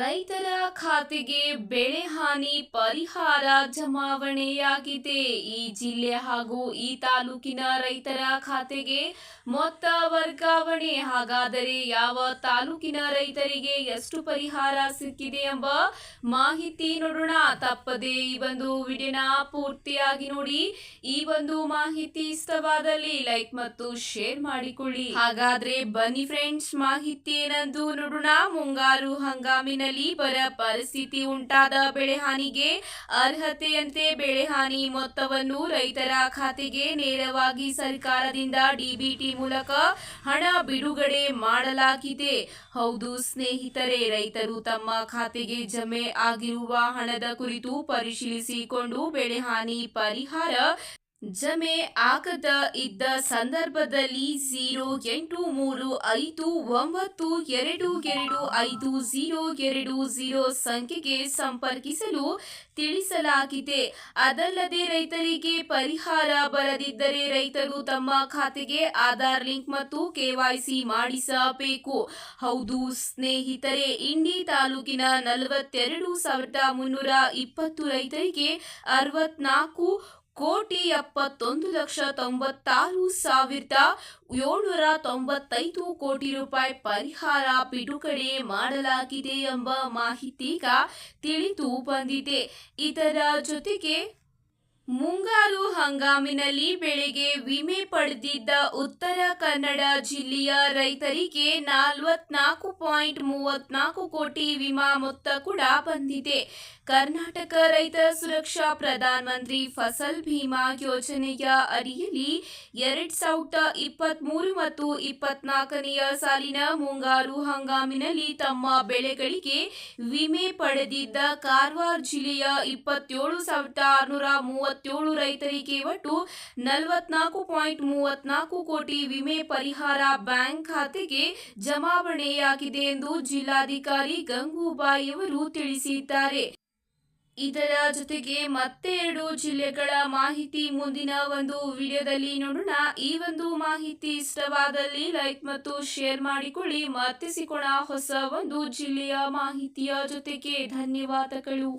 ರೈತರ ಖಾತೆಗೆ ಬೆಳೆ ಹಾನಿ ಪರಿಹಾರ ಜಮಾವಣೆಯಾಗಿದೆ. ಈ ಜಿಲ್ಲೆ ಹಾಗೂ ಈ ತಾಲೂಕಿನ ರೈತರ ಖಾತೆಗೆ ಮೊತ್ತ ವರ್ಗಾವಣೆ. ಹಾಗಾದರೆ ಯಾವ ತಾಲೂಕಿನ ರೈತರಿಗೆ ಎಷ್ಟು ಪರಿಹಾರ ಸಿಕ್ಕಿದೆ ಎಂಬ ಮಾಹಿತಿ ನೋಡೋಣ. ತಪ್ಪದೆ ಈ ಒಂದು ವಿಡಿಯೋನ ಪೂರ್ತಿಯಾಗಿ ನೋಡಿ. ಈ ಒಂದು ಮಾಹಿತಿ ಇಷ್ಟವಾದಲ್ಲಿ ಲೈಕ್ ಮತ್ತು ಶೇರ್ ಮಾಡಿಕೊಳ್ಳಿ. ಹಾಗಾದ್ರೆ ಬನ್ನಿ ಫ್ರೆಂಡ್ಸ್ ಮಾಹಿತಿ ಏನಂದು ನೋಡೋಣ. ಮುಂಗಾರು ಹಂಗಾಮಿನಲ್ಲಿ ಬರ ಪರಿಸ್ಥಿತಿ ಉಂಟಾದ ಬೆಳೆ ಹಾನಿಗೆ ಅರ್ಹತೆಯಂತೆ ಬೆಳೆ ಹಾನಿ ಮೊತ್ತವನ್ನು ರೈತರ ಖಾತೆಗೆ ನೇರವಾಗಿ ಸರ್ಕಾರದಿಂದ ಡಿಬಿಟಿ ಮೂಲಕ ಹಣ ಬಿಡುಗಡೆ ಮಾಡಲಾಗಿದೆ. ಹೌದು, ಸ್ನೇಹಿತರೆ, ರೈತರು ತಮ್ಮ ಖಾತೆಗೆ ಜಮೆ ಆಗಿರುವ ಹಣದ ಕುರಿತು ಪರಿಶೀಲಿಸಿಕೊಂಡು ಬೆಳೆ ಹಾನಿ ಪರಿಹಾರ ಜಮೆ ಆಗದ ಇದ್ದ ಸಂದರ್ಭದಲ್ಲಿ ಝೀರೋ ಎಂಟು ಮೂರು ಐದು ಒಂಬತ್ತು ಎರಡು ಎರಡು ಐದು ಝೀರೋ ಎರಡು ಝೀರೋ ಸಂಖ್ಯೆಗೆ ಸಂಪರ್ಕಿಸಲು ತಿಳಿಸಲಾಗಿದೆ. ಅದಲ್ಲದೆ ರೈತರಿಗೆ ಪರಿಹಾರ ಬರದಿದ್ದರೆ ರೈತರು ತಮ್ಮ ಖಾತೆಗೆ ಆಧಾರ್ ಲಿಂಕ್ ಮತ್ತು ಕೆವೈಸಿ ಮಾಡಿಸಬೇಕು. ಹೌದು, ಸ್ನೇಹಿತರೆ, ಇಂಡಿ ತಾಲೂಕಿನ ನಲವತ್ತೆರಡು ಸಾವಿರದ ಮುನ್ನೂರ ಇಪ್ಪತ್ತು ರೈತರಿಗೆ ಅರವತ್ನಾಲ್ಕು ಕೋಟಿ ಎಪ್ಪತ್ತೊಂದು ಲಕ್ಷ ತೊಂಬತ್ತಾರು ಸಾವಿರದ ಏಳ್ನೂರ ತೊಂಬತ್ತೈದು ಕೋಟಿ ರೂಪಾಯಿ ಪರಿಹಾರ ಬಿಡುಗಡೆ ಮಾಡಲಾಗಿದೆ ಎಂಬ ಮಾಹಿತಿಗ ತಿಳಿದು ಬಂದಿದೆ. ಇದರ ಜೊತೆಗೆ ಮುಂಗಾರು ಹಂಗಾಮಿನಲ್ಲಿ ಬೆಳೆಗೆ ವಿಮೆ ಪಡೆದಿದ್ದ ಉತ್ತರ ಕನ್ನಡ ಜಿಲ್ಲೆಯ ರೈತರಿಗೆ ನಲವತ್ನಾಲ್ಕು ಪಾಯಿಂಟ್ ಮೂವತ್ನಾಲ್ಕು ಕೋಟಿ ವಿಮಾ ಮೊತ್ತ ಕೂಡ ಬಂದಿದೆ. ಕರ್ನಾಟಕ ರೈತ ಸುರಕ್ಷಾ ಪ್ರಧಾನ ಮಂತ್ರಿ ಫಸಲ್ ಭೀಮಾ ಯೋಜನೆಯ ಅಡಿಯಲ್ಲಿ ಎರಡ್ ಸಾವಿರದ ಇಪ್ಪತ್ತ್ ಮೂರು ಮತ್ತು ಇಪ್ಪತ್ನಾಲ್ಕನೆಯ ಸಾಲಿನ ಮುಂಗಾರು ಹಂಗಾಮಿನಲ್ಲಿ ತಮ್ಮ ಬೆಳೆಗಳಿಗೆ ವಿಮೆ ಪಡೆದಿದ್ದ ಕಾರವಾರ ಜಿಲ್ಲೆಯ ಇಪ್ಪತ್ತೇಳು ಸಾವಿರದ ಆರುನೂರ ಮೂವತ್ತೇಳು ರೈತರಿಗೆ ಒಟ್ಟು ನಲವತ್ನಾಲ್ಕು ಪಾಯಿಂಟ್ ಮೂವತ್ನಾಲ್ಕು ಕೋಟಿ ವಿಮೆ ಪರಿಹಾರ ಬ್ಯಾಂಕ್ ಖಾತೆಗೆ ಜಮಾವಣೆಯಾಗಿದೆ ಎಂದು ಜಿಲ್ಲಾಧಿಕಾರಿ ಗಂಗೂಬಾಯಿ ಅವರು ತಿಳಿಸಿದ್ದಾರೆ. ಇದರ ಜೊತೆಗೆ ಮತ್ತೆ ಎರಡು ಜಿಲ್ಲೆಗಳ ಮಾಹಿತಿ ಮುಂದಿನ ಒಂದು ವಿಡಿಯೋದಲ್ಲಿ ನೋಡೋಣ. ಈ ಒಂದು ಮಾಹಿತಿ ಇಷ್ಟವಾದಲ್ಲಿ ಲೈಕ್ ಮತ್ತು ಶೇರ್ ಮಾಡಿಕೊಳ್ಳಿ. ಮತ್ತೆ ಸಿಗೋಣ ಹೊಸ ಒಂದು ಜಿಲ್ಲೆಯ ಮಾಹಿತಿಯ ಜೊತೆಗೆ ಧನ್ಯವಾದಗಳು.